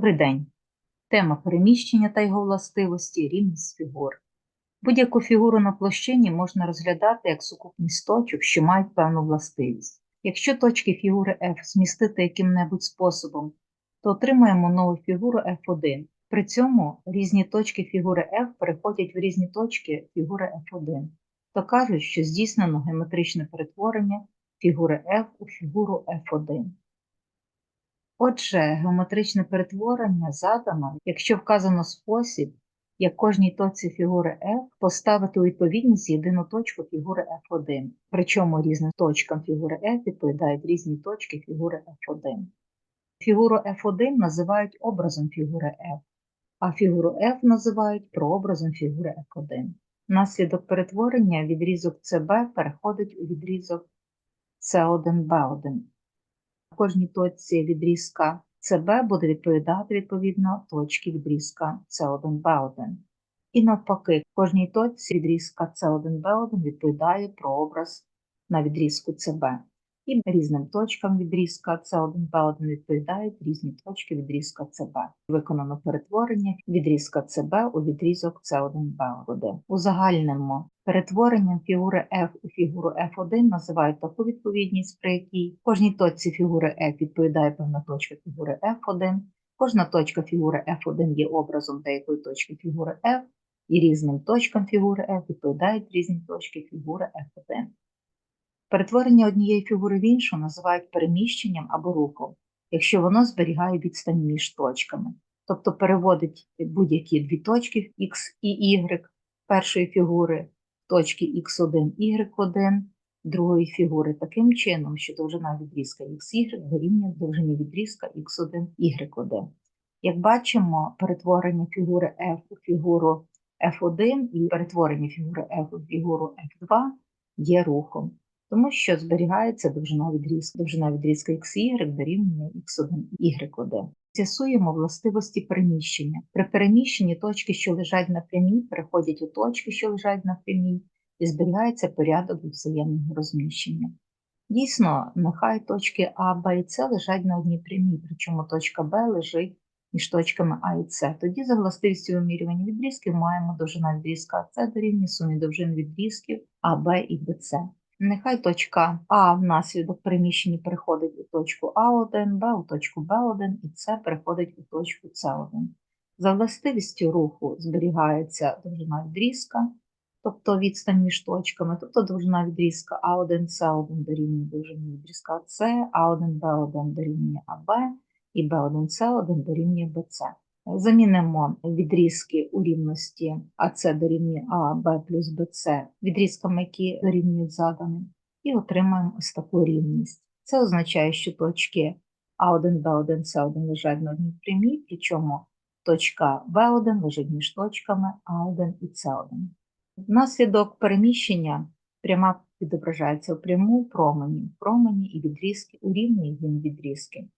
Добрий день. Тема переміщення та його властивості, рівність фігур. Будь-яку фігуру на площині можна розглядати як сукупність точок, що мають певну властивість. Якщо точки фігури F змістити яким-небудь способом, то отримаємо нову фігуру F1. При цьому різні точки фігури F переходять в різні точки фігури F1. То кажуть, що здійснено геометричне перетворення фігури F у фігуру F1. Отже, геометричне перетворення задано, якщо вказано спосіб, як кожній точці фігури F поставити у відповідність єдину точку фігури F1, причому різним точкам фігури F відповідають різні точки фігури F1. Фігуру F1 називають образом фігури F, а фігуру F називають прообразом фігури F1. Внаслідок перетворення відрізок CB переходить у відрізок C1B1 кожній точці відрізка CB буде відповідати відповідно точці відрізка C1B1. І навпаки, кожній точці відрізка C1B1 відповідає прообраз на відрізку CB. І різним точкам відрізка С1Б1 відповідають різні точки відрізка ЦБ. Виконано перетворення відрізка ЦБ у відрізок С1Б1. У загальному перетворенням фігури F у фігуру F1 називають таку відповідність, при якій кожній точці фігури F відповідає певна точка фігури F1, кожна точка фігури F1 є образом деякої точки фігури F, і різним точкам фігури F відповідають різні точки фігури F1. Перетворення однієї фігури в іншу називають переміщенням або рухом, якщо воно зберігає відстань між точками, тобто переводить будь-які дві точки X і Y першої фігури точки x1, y1 другої фігури таким чином, що довжина відрізка xy дорівнює довжині відрізка x1, y1. Як бачимо, перетворення фігури F у фігуру F1 і перетворення фігури F у фігуру F2 є рухом тому що зберігається довжина відрізка. Довжина відрізка XY дорівнює X1 Y1. З'ясуємо властивості переміщення. При переміщенні точки, що лежать на прямій, переходять у точки, що лежать на прямій, і зберігається порядок взаємного розміщення. Дійсно, нехай точки А, Б і С лежать на одній прямій, причому точка Б лежить між точками А і С. Тоді за властивістю вимірювання відрізків маємо довжина відрізка АС дорівнює сумі довжин відрізків А, Б і БЦ. Нехай точка А внаслідок переміщення переходить у точку А1, Б у точку Б1 і С переходить у точку С1. За властивістю руху зберігається довжина відрізка, тобто відстань між точками, тобто довжина відрізка А1, С1 дорівнює довжині відрізка С, А1, Б1 дорівнює АБ і Б1, С1 дорівнює БЦ. Замінимо відрізки у рівності АС дорівнює А, Б плюс БЦ відрізками, які дорівнюють заданим, і отримаємо ось таку рівність. Це означає, що точки А1, Б1, С1 лежать на одній прямій, причому точка В1 лежить між точками А1 і С1. Внаслідок переміщення пряма відображається в пряму промені, промені і відрізки у рівні їм відрізки.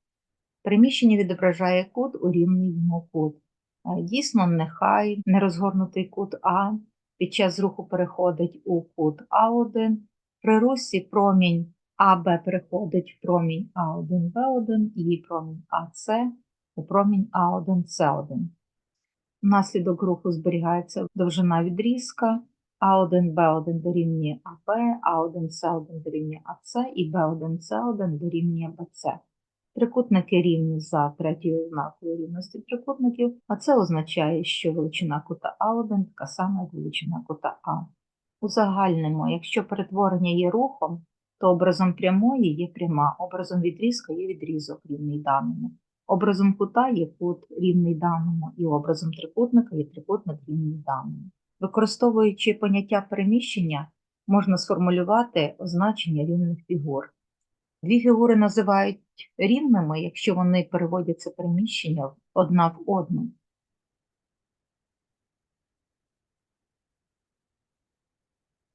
Приміщення відображає кут у рівний йому кут. Е, дійсно, нехай нерозгорнутий кут А під час руху переходить у кут А1. При русі промінь АБ переходить в промінь А1Б1 і промінь АС у промінь А1С1. Внаслідок руху зберігається довжина відрізка, А1Б1 дорівнює АБ, А1С1 дорівнює АС і Б1С1 дорівнює БЦ. Трикутники рівні за третьою ознакою рівності трикутників, а це означає, що величина кута А1 така сама, як величина кута А. Узагальнимо, якщо перетворення є рухом, то образом прямої є пряма, образом відрізка є відрізок рівний даному, образом кута є кут рівний даному, і образом трикутника є трикутник рівний даному. Використовуючи поняття переміщення, можна сформулювати означення рівних фігур. Дві фігури називають рівними, якщо вони переводяться переміщення одна в одну.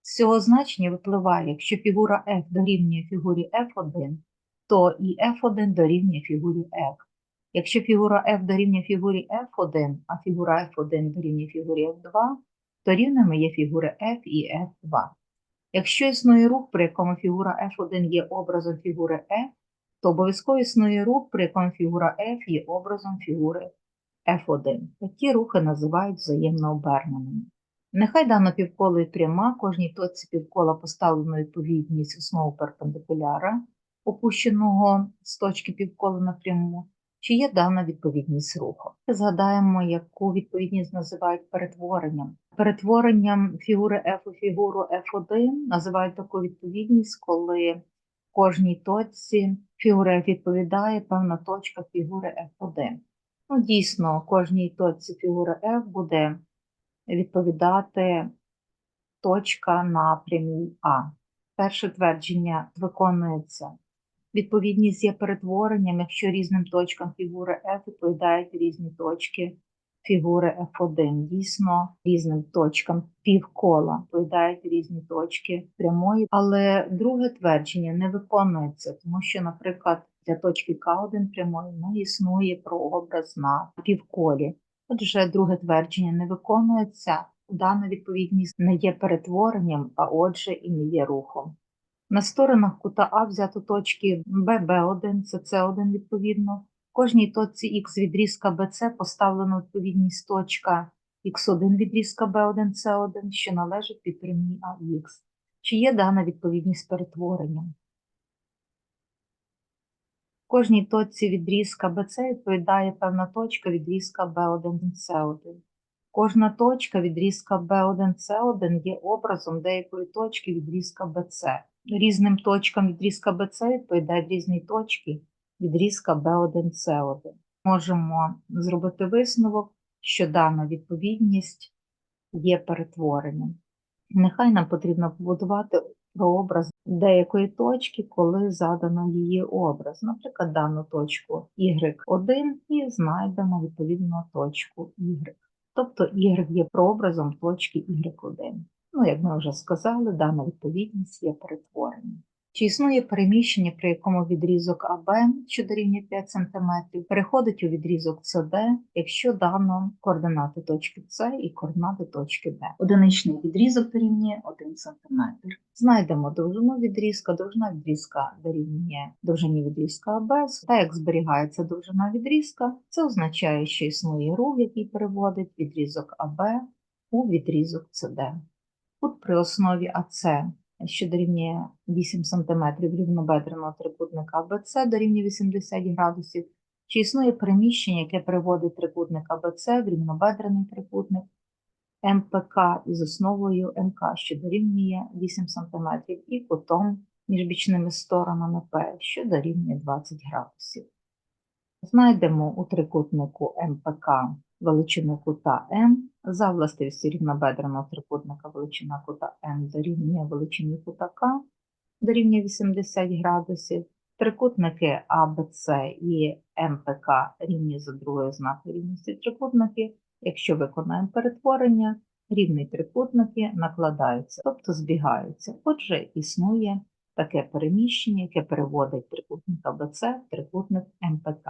З цього значення випливає, якщо фігура F дорівнює фігурі F1, то і F1 дорівнює фігурі F. Якщо фігура F дорівнює фігурі F1, а фігура F1 дорівнює фігурі F2, то рівними є фігури F і F2. Якщо існує рух, при якому фігура F1 є образом фігури F, то обов'язково існує рух, при якому фігура F є образом фігури F1. Такі рухи називають взаємно оберненими. Нехай дано півколо і пряма, кожній точці півкола поставлено відповідність основу перпендикуляра, опущеного з точки півкола напряму, чи є дана відповідність руху. Згадаємо, яку відповідність називають перетворенням. Перетворенням фігури F у фігуру F1 називають таку відповідність, коли кожній точці фігури F відповідає певна точка фігури F1. Ну, дійсно, кожній точці фігури F буде відповідати точка на прямій А. Перше твердження виконується. Відповідність є перетворенням, якщо різним точкам фігури F відповідають різні точки фігури F1. Дійсно, різним точкам півкола відповідають різні точки прямої, але друге твердження не виконується, тому що, наприклад, для точки К1 прямої не існує прообраз на півколі. Отже, друге твердження не виконується, дана відповідність не є перетворенням, а отже і не є рухом. На сторонах кута А взято точки ББ1, СС1 відповідно. Кожній точці Х відрізка BC поставлено відповідність точка Х1 відрізка B1, С1, що належить під прямій АХ. Чи є дана відповідність перетворенням? Кожній точці відрізка BC відповідає певна точка відрізка B1, C1. Кожна точка відрізка B1, C1 є образом деякої точки відрізка BC. Різним точкам відрізка BC відповідають різні точки відрізка B1, C1. Можемо зробити висновок, що дана відповідність є перетворенням. Нехай нам потрібно побудувати прообраз деякої точки, коли задано її образ. Наприклад, дану точку y1 і знайдемо відповідну точку y. Тобто y є прообразом точки y1. Ну, як ми вже сказали, дана відповідність є перетворенням. Чи існує переміщення, при якому відрізок АБ, що дорівнює 5 см, переходить у відрізок СД, якщо дано координати точки С і координати точки Д. Одиничний відрізок дорівнює 1 см. Знайдемо довжину відрізка, довжина відрізка дорівнює довжині відрізка АБ. Та як зберігається довжина відрізка, це означає, що існує рух, який переводить відрізок АБ у відрізок СД. Кут при основі АЦ що дорівнює 8 см рівнобедреного трикутника АБЦ дорівнює 80 градусів, чи існує переміщення, яке приводить трикутник АБЦ в рівнобедрений трикутник МПК із основою МК, що дорівнює 8 см, і кутом між бічними сторонами П, що дорівнює 20 градусів. Знайдемо у трикутнику МПК величину кута М, за властивістю рівнобедреного трикутника величина кута М дорівнює величині кута К, дорівнює 80 градусів. Трикутники АБЦ і МПК рівні за другою ознакою рівності трикутники. Якщо виконаємо перетворення, рівні трикутники накладаються, тобто збігаються. Отже, існує таке переміщення, яке переводить трикутник АБЦ в трикутник МПК.